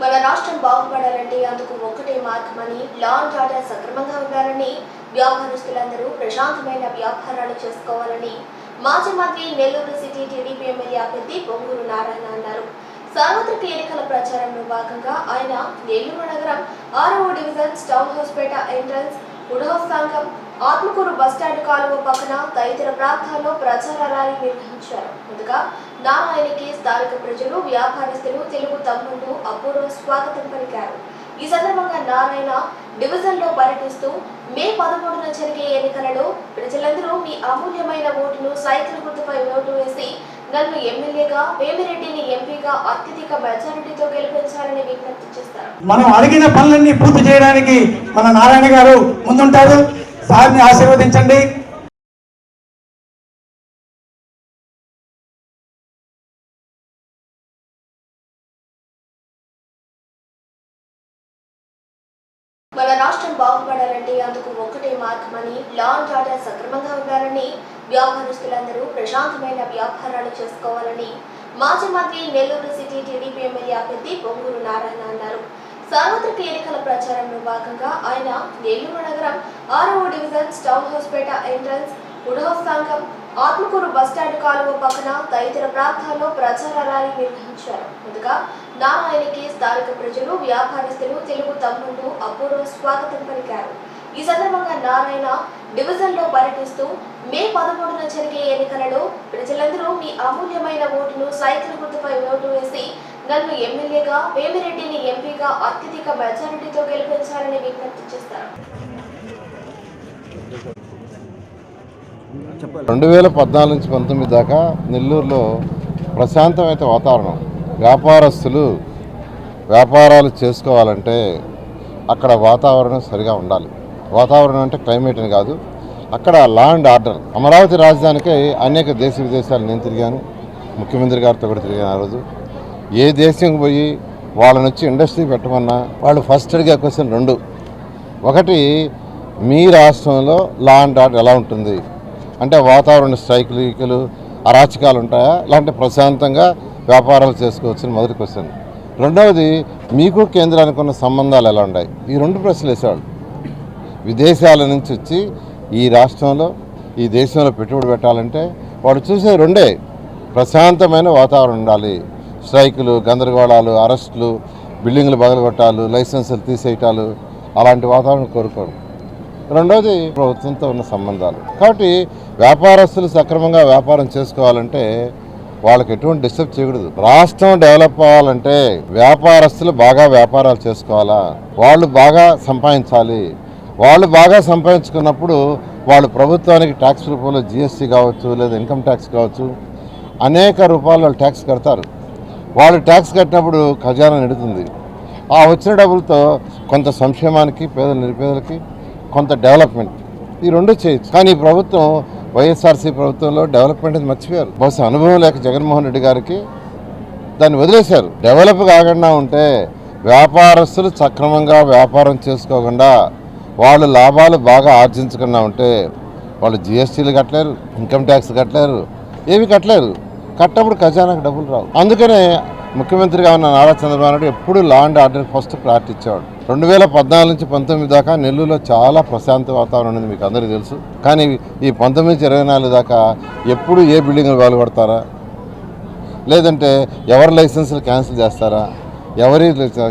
మన రాష్ట్రం బాగుపడాలంటే అందుకు ఒక్కటే మార్గమని లా అండ్ ఆర్డర్ సక్రమంగా ఉండాలని వ్యాపారస్తులందరూ ప్రశాంతమైన వ్యాపారాలు చేసుకోవాలని మాజీ మంత్రి నెల్లూరు సిటీ టీడీపీ ఎమ్మెల్యే అభ్యర్థి పొంగూరు నారాయణ అన్నారు. సార్వత్రిక ఎన్నికల ప్రచారంలో భాగంగా ఆయన నెల్లూరు నగరం ఆరవ డివిజన్ టౌన్ హౌస్పేట ఎంట్రన్స్ ఉడహౌస్ సంఘం ఆత్మకూరు బస్టాండ్ కాలువ పక్కన తదితర ప్రాంతాల్లో ప్రచార ర్యాలీ నిర్వహించారు. ముందుగా నారాయణకి స్థానిక ప్రజలు వ్యాపారస్తులు తెలుగు తమ్ముళ్ళు అపూర్వ స్వాగతం పలికారు. ఈ సందర్భంగా నారాయణ డివిజన్లో పర్యటిస్తూ మే పదమూడున జరిగే ఎన్నికలలో ప్రజలందరూ మీ అమూల్యమైన ఓటును సైకిల్ గుర్తుపై ఓటు వేసి నన్ను ఎమ్మెల్యేగా వేమిరెడ్డిని ఎంపీగా అత్యధిక మెజారిటీతో గెలిపించాలని విజ్ఞప్తి చేస్తారు. మనం అడిగిన పనులన్నీ పూర్తి చేయడానికి మన నారాయణ గారు ముందుంటారు. సార్ని ఆశీర్వదించండి. మన రాష్ట్రం బాగుపడాలంటే అందుకు ఒక్కటే మార్గమని లా అండ్ ఆర్డర్ సక్రమంగా ఉండాలని వ్యాపారస్తులందరూ ప్రశాంతమైన వ్యాపారాలు చేసుకోవాలని మాజీ మంత్రి నెల్లూరు సిటీ టీడీపీ ఎమ్మెల్యే అభ్యర్థి పొంగూరు నారాయణ అన్నారు. సార్వత్రిక ఎన్నికల ప్రచారంలో భాగంగా ఆయన నెల్లూరు నగరం ఆరవ డివిజన్ టౌన్ హౌస్పేట ఎంట్రన్స్ ఉడహౌస్ సంఘం ఆత్మకూరు బస్టాండ్ కాలువ పక్కన తదితర ప్రాంతాల్లో ప్రచార ర్యాలీ నిర్వహించారు. ముందుగా నారాయణకి స్థానిక ప్రజలు వ్యాపారస్తులు తెలుగు తమ్ముళ్ళు అపూర్వ స్వాగతం పలికారు. ఈ సందర్భంగా నారాయణ డివిజన్లో పర్యటిస్తూ మే పదమూడున జరిగే ఎన్నికలలో ప్రజలందరూ మీ అమూల్యమైన ఓటును సైకిల్ గుర్తుపై ఓటు వేసి నన్ను ఎమ్మెల్యేగా వేమిరెడ్డిని ఎంపీగా అత్యధిక మెజారిటీతో గెలిపించాలని విజ్ఞప్తి చేస్తారు. రెండు వేల పద్నాలుగు నుంచి పంతొమ్మిది దాకా నెల్లూరులో ప్రశాంతమైన వాతావరణం. వ్యాపారస్తులు వ్యాపారాలు చేసుకోవాలంటే అక్కడ వాతావరణం సరిగా ఉండాలి. వాతావరణం అంటే క్లైమేట్ అని కాదు. అక్కడ లా అండ్ ఆర్డర్. అమరావతి రాజధానికి అనేక దేశ విదేశాలు నేను తిరిగాను. ముఖ్యమంత్రి గారితో కూడా తిరిగాను ఆ రోజు. ఏ దేశంకి పోయి వాళ్ళని వచ్చి ఇండస్ట్రీ పెట్టమన్నా వాళ్ళు ఫస్ట్ అడిగే క్వశ్చన్ రెండు. ఒకటి మీ రాష్ట్రంలో లా అండ్ ఆర్డర్ ఎలా ఉంటుంది? అంటే వాతావరణ స్ట్రైకులు అరాచకాలు ఉంటాయా? లేదంటే ప్రశాంతంగా వ్యాపారాలు చేసుకోవచ్చని మొదటి క్వశ్చన్ రెండవది మీకు కేంద్రానికి ఉన్న సంబంధాలు ఎలా ఉన్నాయి? ఈ రెండు ప్రశ్నలు వేసేవాళ్ళు. విదేశాల నుంచి వచ్చి ఈ రాష్ట్రంలో ఈ దేశంలో పెట్టుబడి పెట్టాలంటే వాడు చూసే రెండే. ప్రశాంతమైన వాతావరణం ఉండాలి. స్ట్రైకులు గందరగోళాలు అరెస్టులు బిల్డింగ్లు బదలగొట్టాలు లైసెన్సులు తీసేయటాలు అలాంటి వాతావరణం కోరుకోరు రెండోది ప్రభుత్వంతో ఉన్న సంబంధాలు. కాబట్టి వ్యాపారస్తులు సక్రమంగా వ్యాపారం చేసుకోవాలంటే వాళ్ళకి ఎటువంటి డిస్టర్బ్ చేయకూడదు. రాష్ట్రం డెవలప్ అవ్వాలంటే వ్యాపారస్తులు బాగా వ్యాపారాలు చేసుకోవాలా? వాళ్ళు బాగా సంపాదించాలి. వాళ్ళు బాగా సంపాదించుకున్నప్పుడు వాళ్ళు ప్రభుత్వానికి ట్యాక్స్ రూపంలో జిఎస్టీ కావచ్చు లేదా ఇన్కమ్ ట్యాక్స్ కావచ్చు అనేక రూపాయలు వాళ్ళు ట్యాక్స్ కడతారు. వాళ్ళు ట్యాక్స్ కట్టినప్పుడు ఖజానా నిడుతుంది. ఆ వచ్చిన డబ్బులతో కొంత సంక్షేమానికి పేద నిరుపేదలకి కొంత డెవలప్మెంట్. ఈ రెండు చేయొచ్చు. కానీ ఈ ప్రభుత్వం వైఎస్ఆర్సీ ప్రభుత్వంలో డెవలప్మెంట్ అనేది మర్చిపోయారు. బహుశా అనుభవం లేక జగన్మోహన్ రెడ్డి గారికి దాన్ని వదిలేశారు. డెవలప్ కాకుండా ఉంటే వ్యాపారస్తులు సక్రమంగా వ్యాపారం చేసుకోకుండా వాళ్ళు లాభాలు బాగా ఆర్జించకుండా ఉంటే వాళ్ళు జిఎస్టీలు కట్టలేరు ఇన్కమ్ ట్యాక్స్ కట్టలేరు ఏవి కట్టలేరు. కట్టప్పుడు ఖజానాకు డబ్బులు రావు. అందుకనే ముఖ్యమంత్రిగా ఉన్న నారా చంద్రబాబు నాయుడు ఎప్పుడు లా అండ్ ఆర్డర్ ఫస్ట్ ప్రార్థించేవాడు ఇచ్చేవాడు. రెండు వేల పద్నాలుగు నుంచి పంతొమ్మిది దాకా నెల్లూరులో చాలా ప్రశాంత వాతావరణం ఉంది మీకు అందరికీ తెలుసు. కానీ ఈ పంతొమ్మిది నుంచి ఇరవై నాలుగు దాకా ఎప్పుడు ఏ బిల్డింగ్లు పాల్గొడతారా లేదంటే ఎవరి లైసెన్సులు క్యాన్సిల్ చేస్తారా? ఎవరి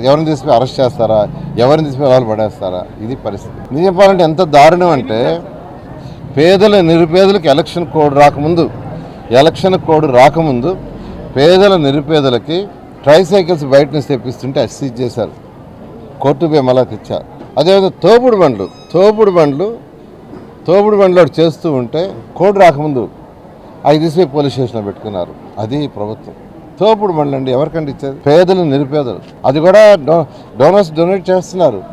ఎవరిని తీసుకుపోయి అరెస్ట్ చేస్తారా? ఎవరిని తీసుకుపోయి వాళ్ళు పడేస్తారా? ఇది పరిస్థితి. నిజం చెప్పాలంటే ఎంత దారుణం అంటే పేదల నిరుపేదలకు ఎలక్షన్ కోడ్ రాకముందు ఎలక్షన్ కోడ్ రాకముందు పేదల నిరుపేదలకి ట్రైసైకిల్స్ బయట నుంచి తెప్పిస్తుంటే అసీజ్ చేశారు. కోర్టు మళ్ళా తెచ్చారు. అదేవిధంగా తోపుడు బండ్లు తోపుడు బండ్లు తోపుడు బండ్లు ఒకటి చేస్తూ ఉంటే కోడ్ రాకముందు అవి తీసుకుపోయి పోలీస్ స్టేషన్లో పెట్టుకున్నారు. అది ప్రభుత్వం. తోపుడు బండ్లు అండి ఎవరికంటే ఇచ్చేది? పేదలు నిరుపేదలు. అది కూడా డో డోనర్స్ డొనేట్ చేస్తున్నారు.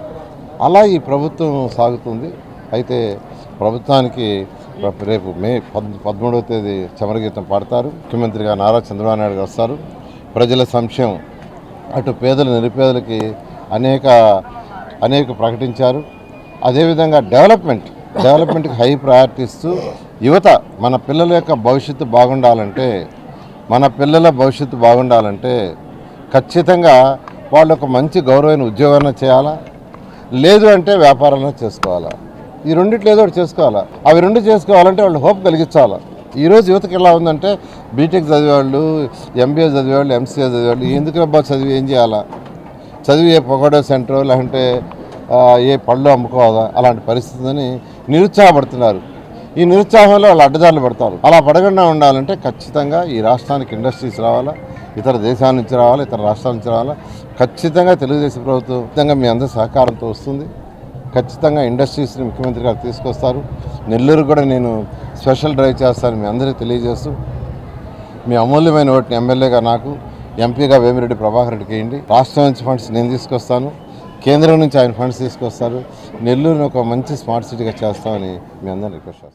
అలా ఈ ప్రభుత్వం సాగుతుంది. అయితే ప్రభుత్వానికి రేపు మే పద్ పదమూడవ తేదీ చమరగీతం పాడతారు. ముఖ్యమంత్రిగా నారా చంద్రబాబు నాయుడు గారు వస్తారు. ప్రజల సంక్షేమం అటు పేదలు నిరుపేదలకి అనేక అనేక ప్రకటించారు. అదేవిధంగా డెవలప్మెంట్ డెవలప్మెంట్కి హై ప్రయారిటీ ఇస్తూ యువత మన పిల్లల యొక్క భవిష్యత్తు బాగుండాలంటే మన పిల్లల భవిష్యత్తు బాగుండాలంటే ఖచ్చితంగా వాళ్ళు ఒక మంచి గౌరవమైన ఉద్యోగాన్ని చేయాలా? లేదు అంటే వ్యాపారాలను చేసుకోవాలా? ఈ రెండిట్లో ఏదో ఒకటి చేసుకోవాలా? అవి రెండు చేసుకోవాలంటే వాళ్ళు హోప్ కలిగించాలా? ఈరోజు యువతకి ఎలా ఉందంటే బీటెక్ చదివేవాళ్ళు ఎంబీఏ చదివేవాళ్ళు ఎంసీఏ చదివేవాళ్ళు ఎందుకు అబ్బా చదివి ఏం చేయాలా? చదివి ఏ పొగడో సెంటర్ లేదంటే ఏ పళ్ళు అమ్ముకోవాలా? అలాంటి పరిస్థితిని నిరుత్సాహపడుతున్నారు. ఈ నిరుత్సాహంలో వాళ్ళు అడ్డదారులు పడతారు. అలా పడకుండా ఉండాలంటే ఖచ్చితంగా ఈ రాష్ట్రానికి ఇండస్ట్రీస్ రావాలా ఇతర దేశాల నుంచి రావాలా ఇతర రాష్ట్రాల నుంచి రావాలా. ఖచ్చితంగా తెలుగుదేశం ప్రభుత్వం ఖచ్చితంగా మీ అందరి సహకారంతో వస్తుంది. ఖచ్చితంగా ఇండస్ట్రీస్ని ముఖ్యమంత్రి గారు తీసుకొస్తారు. నెల్లూరు కూడా నేను స్పెషల్ డ్రైవ్ చేస్తాను మీ అందరికీ తెలియజేస్తూ మీ అమూల్యమైన ఓటుని ఎమ్మెల్యేగా నాకు ఎంపీగా వేమిరెడ్డి ప్రభాకర్ రెడ్డికి వేయండి రాష్ట్రం నుంచి ఫండ్స్ నేను తీసుకొస్తాను కేంద్రం నుంచి ఆయన ఫండ్స్ తీసుకొస్తారు. నెల్లూరుని ఒక మంచి స్మార్ట్ సిటీగా చేస్తామని మీ అందరిని రిక్వెస్ట్ చేస్తాను.